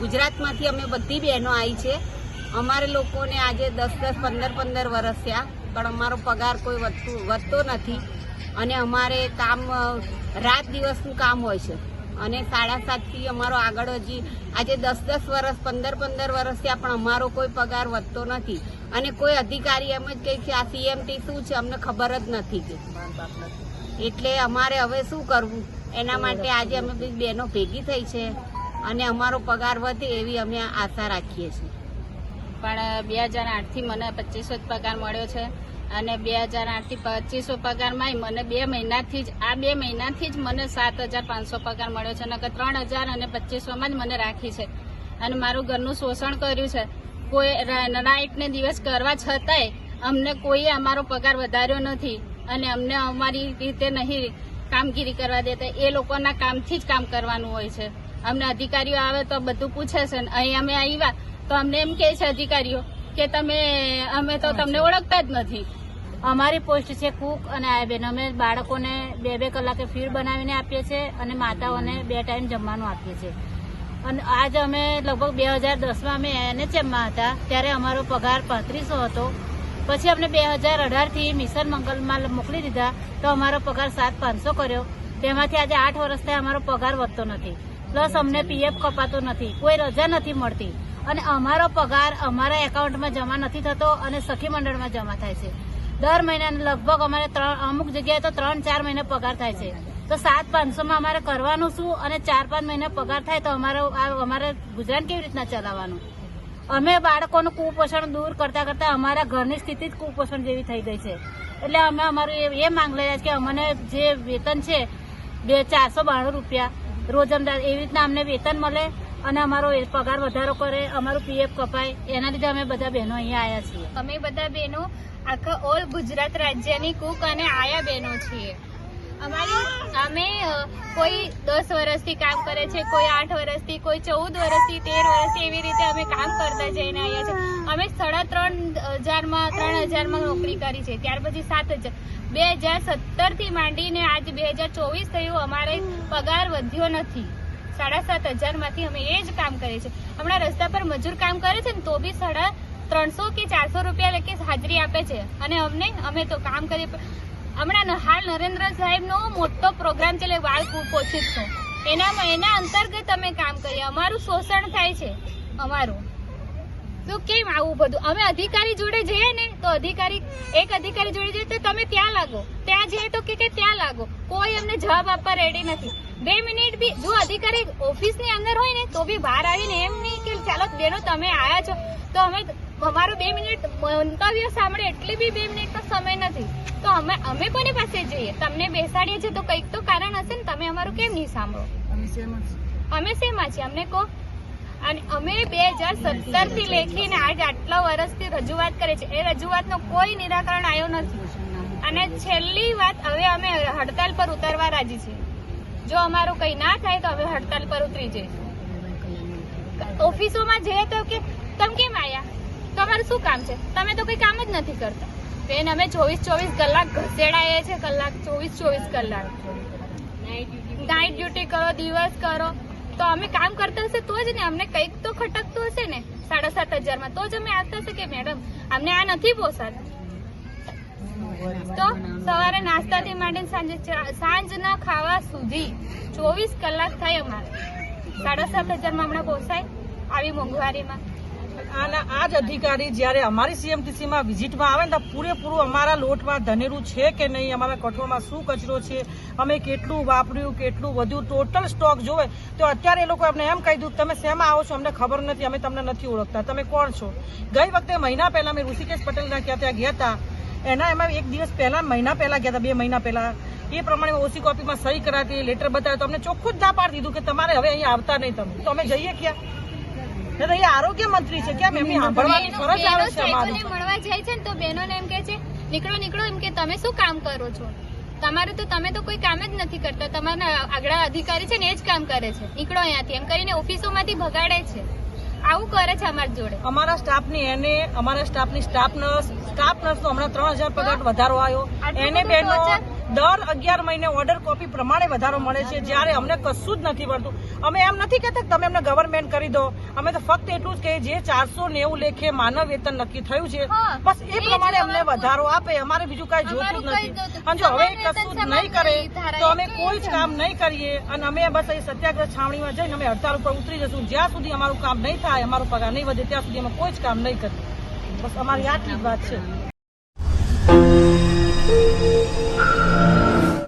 ગુજરાતમાંથી અમે બધી બહેનો આવી છે. અમારે લોકોને આજે દસ દસ પંદર પંદર વર્ષ થયા પણ અમારો પગાર કોઈ વધતું વધતો નથી. અને અમારે કામ રાત દિવસનું કામ હોય છે. અને સાડા સાતથી અમારો આગળ હજી આજે દસ દસ વર્ષ પંદર પંદર વર્ષ થયા પણ અમારો કોઈ પગાર વધતો નથી. અને કોઈ અધિકારી એમ જ કહે છે આ સીએમટી શું છે? અમને ખબર જ નથી કે. એટલે અમારે હવે શું કરવું? એના માટે આજે અમે બધી બહેનો ભેગી થઈ છે. અને અમારો પગાર વધે એવી અમે આશા રાખીએ છીએ. પણ બે હજાર આઠથી મને પચીસો જ પગાર મળ્યો છે અને બે હજાર આઠથી પચીસો પગારમાં મને બે મહિનાથી જ, આ બે મહિનાથી જ મને સાત હજાર પાંચસો પગાર મળ્યો છે, નકર ત્રણ હજાર અને પચીસોમાં જ મને રાખી છે. અને મારું ઘરનું શોષણ કર્યું છે. કોઈ નાઇટને દિવસ કરવા છતાંય અમને કોઈએ અમારો પગાર વધાર્યો નથી અને અમને અમારી રીતે નહીં કામગીરી કરવા દેતા. એ લોકોના કામથી જ કામ કરવાનું હોય છે. અમને અધિકારીઓ આવે તો બધું પૂછે છે ને અહીં અમે આવ્યા તો અમને એમ કહે છે અધિકારીઓ કે તમે અમે તો તમને ઓળખતા જ નથી. અમારી પોસ્ટ છે કુક અને આયબેન અમે બાળકોને બે બે કલાકે ફીડ બનાવીને આપીએ છીએ અને માતાઓને બે ટાઈમ જમવાનું આપીએ છીએ. અને આજ અમે લગભગ બે હજાર દસમાં અમે એનએચએમમાં હતા ત્યારે અમારો પગાર પાંત્રીસો હતો. પછી અમને બે હજાર અઢારથી મિશન મંગલમાં મોકલી દીધા તો અમારો પગાર સાત પાંચસો કર્યો. તેમાંથી આજે આઠ વર્ષથી અમારો પગાર વધતો નથી. પ્લસ અમને પીએફ કપાતો નથી. કોઈ રજા નથી મળતી. અને અમારો પગાર અમારા એકાઉન્ટમાં જમા નથી થતો અને સખી મંડળમાં જમા થાય છે. દર મહિનાને લગભગ અમારે ત્રણ, અમુક જગ્યાએ તો ત્રણ, ચાર મહિને પગાર થાય છે. તો સાત, પાંચસોમાં અમારે કરવાનું શું? અને ચાર, પાંચ મહિને પગાર થાય તો અમારે અમારે ગુજરાન કેવી રીતના ચલાવવાનું? અમે બાળકોનું કુપોષણ દૂર કરતા કરતા અમારા ઘરની સ્થિતિ જ કુપોષણ જેવી થઈ ગઈ છે. એટલે અમે અમારું એ માંગ લઈ રહ્યા છીએ કે અમને જે વેતન છે, બે, ચારસો બાણું રૂપિયા રોજમદાર એવી રીતના અમને વેતન મળે અને અમારો પગાર વધારો કરે, અમારું પીએફ કપાય, એના લીધે અમે બધા બહેનો અહીંયા આવ્યા છીએ. અમે બધા બહેનો આખા ઓલ ગુજરાત રાજ્યની કુક અને આયા બહેનો છીએ. અમારી અમે કોઈ દસ વર્ષથી કામ કરે છે, કોઈ આઠ વર્ષથી, કોઈ ચૌદ વર્ષથી, તેર વર્ષથી એવી રીતે અમે કામ કરતા જઈને આવ્યા છે અમે સાડા ત્રણ હજારમાં ત્રણ હજારમાં નોકરી કરી છે. ત્યાર પછી સાત હજાર બે હજાર સત્તરથી માંડીને આજ બે હજાર ચોવીસ થયું, અમારે પગાર વધ્યો નથી. સાડા સાત હજારમાંથી અમે એ જ કામ કરીએ છીએ. હમણાં રસ્તા પર મજૂર કામ કરે છે ને, તો બી સાડા ત્રણસો કે ચારસો રૂપિયા લખી હાજરી આપે છે. અને અમને, અમે તો કામ પણ હમણાં હાલ નરેન્દ્ર સાહેબનો મોટો પ્રોગ્રામ છે ચાલે બાળ કુપોષિતનો એનામાં, એના અંતર્ગત અમે કામ કરીએ. અમારું શોષણ થાય છે, અમારું. તો કેમ આવું બધું? અમે અધિકારી જોડે જઈએ ને તો અધિકારી એક અધિકારી જોડે જઈએ તો તમે ત્યાં લાગો. ત્યાં જઈએ તો કે કે ત્યાં લાગો. કોઈ અમને જવાબ આપવા રેડી નથી. બે મિનિટ બી જો અધિકારી ઓફિસની અંદર હોય ને તો બી બહાર આવીને એમ નહીં કે ચાલો બેનો તમે આયા છો. તો અમે અમારું બે મિનિટ મંતવ્ય સાંભળે એટલી બી બે મિનિટનો સમય નથી. તો અમે અમે કોની પાસે જઈએ? તમને બેસાડીએ છીએ તો કંઈક તો કારણ હશે ને તમે અમારું કેમ નહીં સાંભળો? અમે શેમાં છીએ. અમને કહો. અને અમે બે હજાર સત્તરથી લેખીને આજ આટલા વર્ષથી રજૂઆત કરે છે એ રજૂઆતનો કોઈ નિરાકરણ આવ્યો નથી. અને છેલ્લી વાત હવે અમે હડતાલ પર ઉતરવા રાજી છીએ. જો અમારું કંઈ ના થાય તો હવે હડતાલ પર ઉતરી જઈશું ઓફિસોમાં જઈએ તો કે, તમે કેમ આવ્યા તમારું શું કામ છે? તમે તો કંઈ કામ જ નથી કરતા. બેન અમે ચોવીસ ચોવીસ કલાક ઘસેડાઈએ છે કલાક ચોવીસ ચોવીસ કલાક. નાઇટ ડ્યુટી કરો, દિવસ કરો. તો અમે કામ કરતા હશે તો જ ને, અમને કંઈક તો ખટકતું હશે ને, સાડા સાત હજારમાં. તો જ અમે આવતા હશે કે મેડમ, અમને આ નથી પોસાતું. તો સવારે નાસ્તાથી માંડીને સાંજે સાંજના ખાવા સુધી ચોવીસ કલાક થાય અમારે. સાડા સાત હજારમાં હમણાં પોસાય. આવી મોંઘવારીમાં. આના આ જ અધિકારી જ્યારે અમારી સીએમટીસી માં વિઝિટમાં આવે ને તો પૂરેપૂરું અમારા લોટમાં ધનેરું છે કે નહીં, અમારા કઠોળમાં શું કચરો છે, અમે કેટલું વાપર્યું, કેટલું વધ્યું ટોટલ સ્ટોક જોવે, તો અત્યારે એ લોકો અમને એમ કહી દીધું, તમે શેમાં આવો છો? અમને ખબર નથી, અમે તમને નથી ઓળખતા. તમે કોણ છો? ગઈ વખતે મહિના પહેલા અમે ઋષિકેશ પટેલના ક્યાં ત્યાં ગયા હતા. એના એમાં એક દિવસ પહેલા, મહિના પહેલા ગયા હતા, બે મહિના પહેલા. એ પ્રમાણે ઓસી કોપીમાં સહી કરાતી લેટર બતાવ્યો તો અમને ચોખ્ખું જ ના પાડી દીધું કે તમારે હવે અહીંયા આવતા નહીં તમે. તો અમે જઈએ ક્યાં? એ આરોગ્ય મંત્રી છે કેમ એમની સાંભળવાની ફરજ આવે છે અમારી મળવા જાય છે ને તો બહેનોને એમ કે છે નીકળો નીકળો એમ કે તમે શું કામ કરો છો? તમારે તો તમે તો કોઈ કામ જ નથી કરતા તમારા આગળ અધિકારી છે ને એ જ કામ કરે છે. નીકળો અહીંયાથી એમ કરીને ઓફિસોમાંથી ભગાડે છે. આવું કરે છે અમારી જોડે. અમારા સ્ટાફની એને અમારા સ્ટાફની સ્ટાફ નર્સ સ્ટાફ નર્સનો હમણાં ત્રણ હજાર પગાર વધારો આવ્યો. એને બેનો? દર અગિયાર મહિને ઓર્ડર કોપી પ્રમાણે વધારો મળે છે. જ્યારે અમને કશું જ નથી મળતું. અમે એમ નથી કહેતા તમે અમને ગવર્મેન્ટ કરી દો. અમે તો ફક્ત એટલું જ કહીએ જે ચારસો નેવું લેખે માનવ વેતન નક્કી થયું છે બસ એ પ્રમાણે અમને વધારો આપે. અમારે બીજું કાંઈ જોતું નથી. અને જો હવે કશું જ નહીં કરે તો અમે કોઈ જ. કામ નહીં કરીએ. અને અમે બસ એ સત્યાગ્રહ છાવણીમાં જઈને અમે હડતાલ ઉપર ઉતરી જશું. જ્યાં સુધી અમારું કામ નહીં થાય અમારો પગાર નહીં વધે ત્યાં સુધી અમે કોઈ જ કામ નહીં કરીએ. બસ અમારી આટલી જ વાત છે.